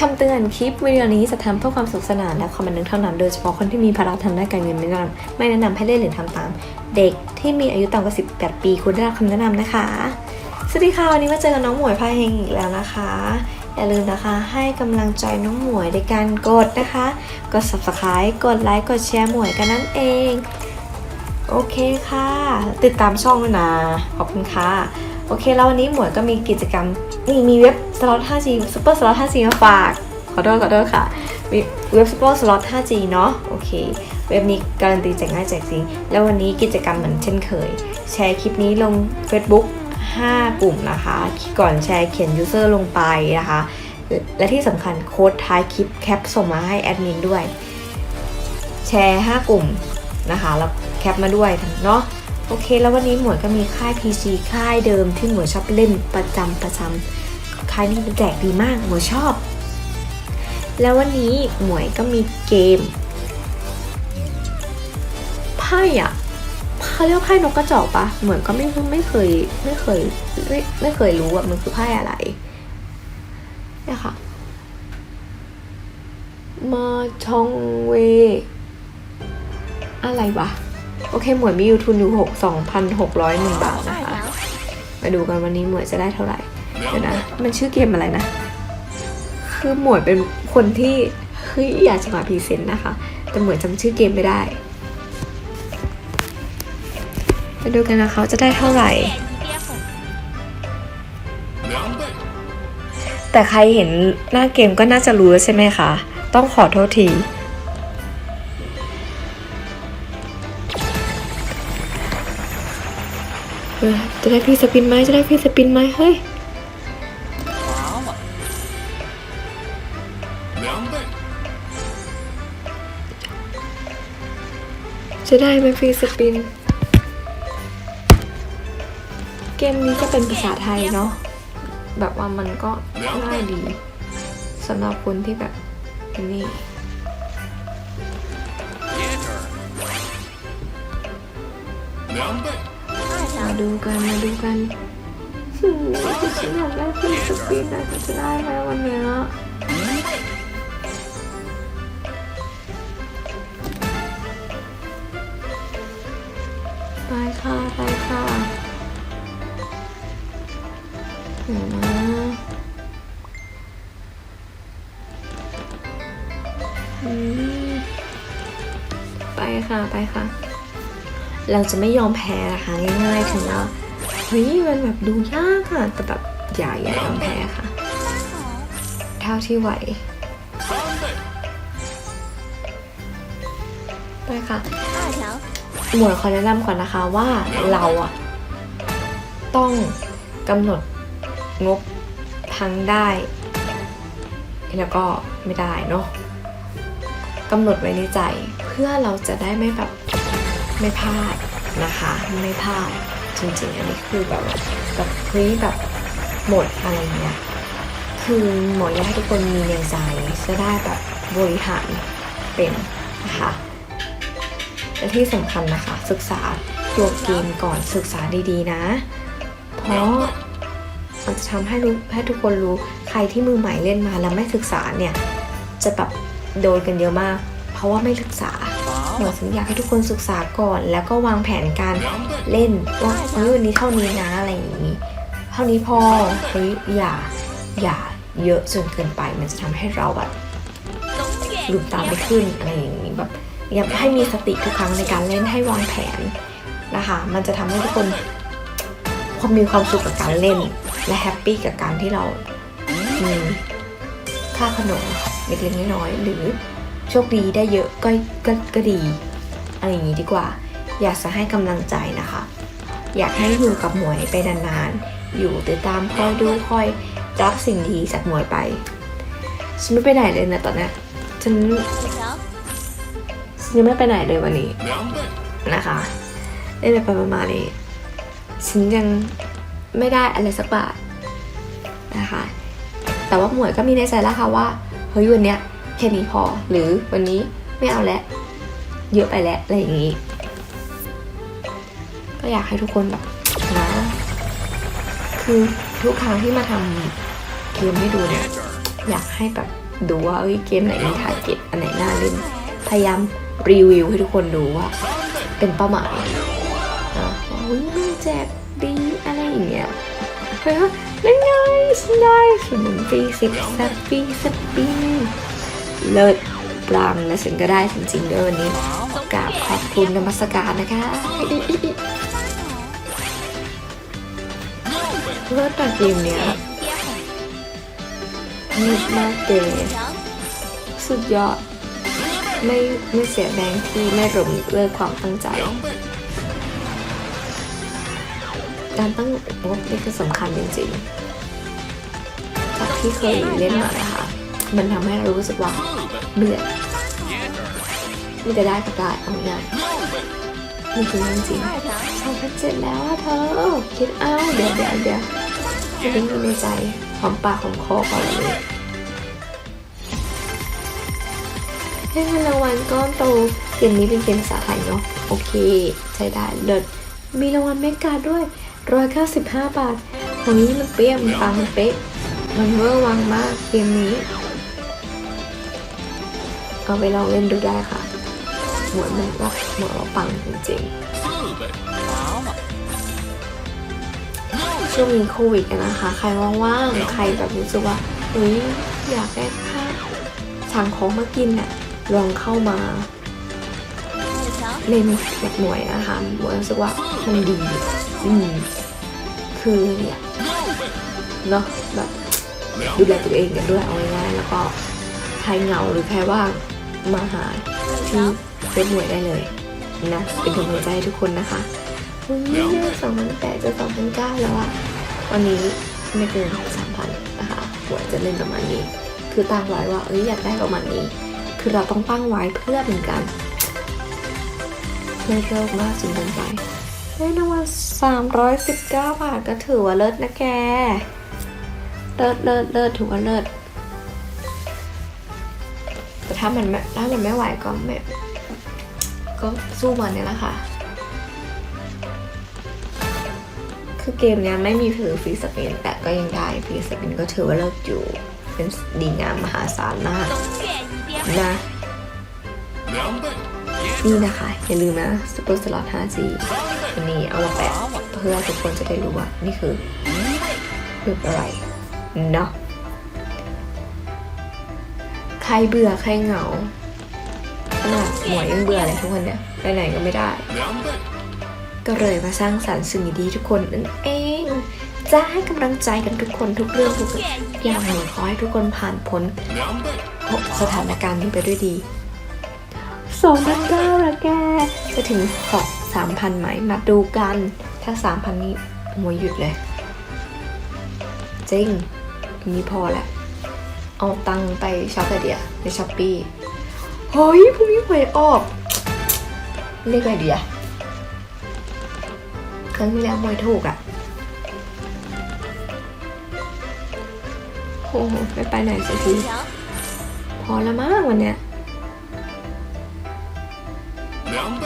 คำเตือนคลิปวิดีโอนี้จะทำเพื่อความสนุขสนานและความบันเทิงเท่านั้น โดยเฉพาะคนที่มีภาระทางด้านการเงินไม่แนะนำไม่แนะนำให้เล่นหรือทำตาม เด็กที่มีอายุต่ำกว่า 18 ปีควรได้รับคำแนะนำนะคะ สวัสดีค่ะ วันนี้มาเจอกับน้องหมวยพาเฮงอีกแล้วนะคะ อย่าลืมนะคะให้กำลังใจน้องหมวยในการกดนะคะ กด subscribe กดไลค์กดแชร์หมวยกันนั่นเอง โอเคค่ะ ติดตามช่องด้วยนะ ขอบคุณค่ะ โอเค แล้ววันนี้หมวยก็มีกิจกรรม นี่มีเว็บสล็อต 5G ซุปเปอร์สล็อต 5G มาฝาก ขอโทษขอโทษค่ะมีเว็บซุปเปอร์สล็อต 5G เนาะโอเค เว็บนี้การันตีแจกง่ายแจกจริง แล้ววันนี้กิจกรรมเหมือนเช่นเคย แชร์คลิปนี้ลง Facebook 5 กลุ่มนะคะ ก่อนแชร์เขียน user ลงไปนะคะ และที่สำคัญโค้ดท้ายคลิปแคปส่งมาให้แอดมินด้วย แชร์ 5 กลุ่มนะคะ แล้วแคปมาด้วยเนาะ โอเค แล้ววันนี้หมวยก็มีค่าย PC ค่ายเดิมที่หมวยชอบเล่นประจำประจำค่ายนี้แจกดีมากหมวยชอบ แล้ววันนี้หมวยก็มีเกมไพ่อะเขาเรียกไพ่นกกระจอกปะเหมือนก็ไม่ไม่เคยไม่เคยไม่ไม่เคยรู้ว่ามันคือไพ่อะไรเนี่ยค่ะมาชองเว อะไรวะ โอเค หมวยมีอยู่ทุนอยู่หกสองพันหกร้อยหนึ่งบาทนะคะ มาดูกันวันนี้หมวยจะได้เท่าไหร่ เดี๋ยวนะ มันชื่อเกมอะไรนะ คือหมวยเป็นคนที่เฮ้ยอยากจะมาพรีเซนต์นะคะ แต่หมวยจำชื่อเกมไม่ได้ มาดูกันนะคะว่าจะได้เท่าไหร่ แต่ใครเห็นหน้าเกมก็น่าจะรู้แล้วใช่ไหมคะ ต้องขอโทษที เออจะได้พี่สปินไหมจะได้พี่สปินไหมเฮ้ยจะได้ไหมพี่สปิน เกมนี้ก็เป็นภาษาไทยเนาะแบบว่ามันก็ง่ายดีสำหรับคนที่แบบนี่两。 มาดูกันมาดูกันหืมฉันอยากได้พี่สปินนะแต่จะได้ไหมวันนี้ไปค่ะไปค่ะเดี๋ยวนะไปค่ะ ไปค่ะ เราจะไม่ยอมแพ้นะคะง่ายๆถึงแล้วเฮ้ยมันแบบดูยากค่ะแต่แบบอย่าอย่ายอมแพ้ค่ะ เท่าที่ไหวไปค่ะหมวยขอแนะนำก่อนนะคะว่าเราอะต้องกำหนดงบทั้งได้ แล้วก็ไม่ได้เนาะกำหนดไว้ในใจเพื่อเราจะได้ไม่แบบ ไม่พลาดนะคะ ไม่พลาดจริงๆ อันนี้คือแบบแบบเฮ้ยแบบหมดอะไรเงี้ยคือหมออยากให้ทุกคนมีในใจจะได้แบบบริหารเป็นนะคะและที่สำคัญนะคะ ศึกษาตัวเกมก่อนศึกษาดีๆนะ เพราะมันจะทำให้รู้ให้ทุกคนรู้ใครที่มือใหม่เล่นมาแล้วไม่ศึกษาเนี่ย จะแบบโดนกันเยอะมาก เพราะว่าไม่ศึกษา หมนูถึงอยากให้ทุกคนศึกษาก่อน แล้วก็วางแผนการเล่นว่าเฮ้ยวันนี้เท่านี้นะอะไรอย่างนี้ เท่านี้พอเฮ้ยอย่าอย่าเยอะจนเกินไป มันจะทำให้เราแบบหลุดตามไปขึ้นอะไรอย่างนี้แบบอยากให้มีสติทุกครั้งในการเล่นให้วางแผนนะคะ มันจะทำให้ทุกคนความมีความสุขกับการเล่น และแฮปปี้กับการที่เรามีค่าขนมเล็กๆน้อยๆหรือ โชคดีได้เยอะก็ก็ก็ดีอะไรอย่างนี้ดีกว่า อยากจะให้กำลังใจนะคะ อยากให้อยู่กับหมวยไปนานๆ อยู่ติดตามคอยดูคอยรับสิ่งดีจากหมวยไปฉันไม่ไปไหนเลยนะตอนนี้ฉันฉันยังไม่ไปไหนเลยวันนี้นะคะเล่นไปประมาณนี้ฉันยังไม่ได้อะไรสักบาทนะคะ แต่ว่าหมวยก็มีในใจแล้วค่ะว่าเฮ้ยวันเนี้ย แค่นี้พอ หรือวันนี้ไม่เอาแล้วเยอะไปแล้วอะไรอย่างนี้ ก็อยากให้ทุกคนแบบนะคือทุกครั้งที่มาทำเกมให้ดูเนี่ยอยากให้แบบดูว่าเอ้ยเกมไหนมีทาร์เก็ตอันไหนน่าเล่นพยายามรีวิวให้ทุกคนดูว่าเป็นเป้าหมายอะว่าอุ้ยมันแจกดีอะไรอย่างเงี้ยเฮ้ยเล่นไงฉันได้สมุนฟรีสิบสักปีสักปี เลิศปลังและฉันก็ได้จริงๆด้วยวันนี้กราบขอบคุณนมัสการนะคะเพื่อตัดเกมเนี้ยมีมากเดยสุดยอด ไม่ไม่เสียแรงที่ไม่หลงเลิกความตั้งใจการตั้งงบนี่คือสำคัญจริงๆ จากที่เคยเล่นมานะคะมันทำให้เรารู้สึกว่า เบื่อมีแต่ได้กับได้เอาง่ายนี่คือเจริงฉันเสร็จแล้วเธอ คิดเอาเดี๋ยวเดี๋ยวเดี๋ยวจะเป็นอยู่ในใจหอมปากหอมคอก่อนเลยให้เงินรางวัลก้อนโตเกมนี้เป็นเกมสาไทยเนาะโอเค ใช้ได้เดิดมีรางวัลเมกาด้วย 195 บาทโหยมันเปี้ยมตังมันเป๊ะ มันเวอร์วังมากเกมนี้ เอาไปลองเล่นดูได้ค่ะ หมวดแม่ว่าหมวดเราปังจริงๆช่วงมีโควิดนะคะ ใครว่างๆ ใครแบบรู้สึกว่าเฮ้ยอยากได้ข้าวสั่งของมากินเนี่ยลองเข้ามาเล่นแบบหน่วยนะคะหมวยรู้สึกว่ามันดีอืมคือเนี่ยเนาะแบบดูแลตัวเองกันด้วยเอาง่ายๆแล้วก็ใครเหงาหรือใครว่าง มาหาที่เฟซหน่วยได้เลยนะเป็นกำลังใจให้ทุกคนนะคะวันนี้สองพันแปดจะสองพันเก้าแล้วอะวันนี้ไม่เกินสามพันนะคะหวยจะเล่นประมาณนี้ คือตั้งไว้ว่าเอ้ยอยากได้ประมาณนี้ คือเราต้องตั้งไว้เพื่อเป็นการไม่เลิกมากจนเกินไปได้รางวัลสามร้อยสิบเก้าบาทก็ถือว่าเลิศนะแก เลิศเลิศเลิศถือว่าเลิศ ถ้ามันถ้ามันไม่ไหวก็ไม่ก็สู้มันเนี่ยแหละค่ะ คือเกมเนี้ยไม่มีถือฟรีสเปนแต่ก็ยังได้ฟรีสเปนก็ถือว่าเลิกอยู่ เป็นดีงามมหาศาลมากนะนี่นะคะ อย่าลืมนะซุปเปอร์สล็อต 5G วันนี้เอามาแปะเพื่อทุกคนจะได้รู้ว่า นี่คือคืออะไรเนาะ ใครเบื่อใครเหงาขนาดหมวยยังเบื่อเลยทุกคนเนี่ยไปไหนก็ไม่ได้ ก็เลยมาสร้างสรรค์สิ่งดีทุกคนนั่นเองจะให้กำลังใจกันทุกคนทุกเรื่องทุกอย่างหนูขอให้ทุกคนผ่านพ้นสถานการณ์นี้ไปด้วยดีสองพันเก้าละแกจะถึงขอบสามพันไหมมาดูกัน ถ้าสามพันนี้มวยหยุดเลย จริงมีพอแหละ เอาตังค์ไปช็อปอะไรเดียวในช้อปปี้เฮ้ยพรุ่งนี้หวยออกเลขอะไรดีอะครั้งที่แล้วมวยถูกอะโอ้โหไม่ไปไหนสักทีพอละมั้งวันเนี้ย两倍，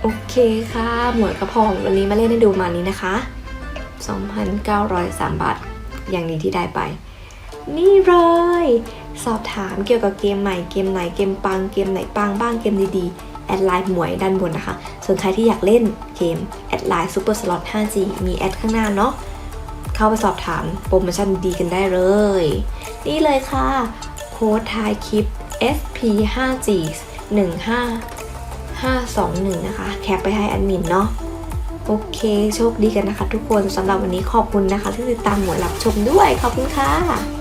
โอเคค่ะ หมวดกระพองวันนี้มาเล่นให้ดูประมาณนี้นะคะ 2,903 บาท อย่างนี้ที่ได้ไป นี่เลย สอบถามเกี่ยวกับเกมใหม่เกมไหนเกมปังเกมไหนปังบ้างเกมดีๆ แอดไลน์หมวยด้านบนนะคะ ส่วนใครที่อยากเล่นเกม แอดไลน์ Super Slot 5G มีแอดข้างหน้าเนาะเข้าไปสอบถามโปรโมชั่นดีกันได้เลย นี่เลยค่ะ โค้ดทายคลิป SP 5G 15 521 นะคะ แคปไปให้แอดมินเนาะ โอเค โชคดีกันนะคะ ทุกคนสำหรับวันนี้ขอบคุณนะคะ ที่ติดตามหมวยรับชมด้วยขอบคุณค่ะ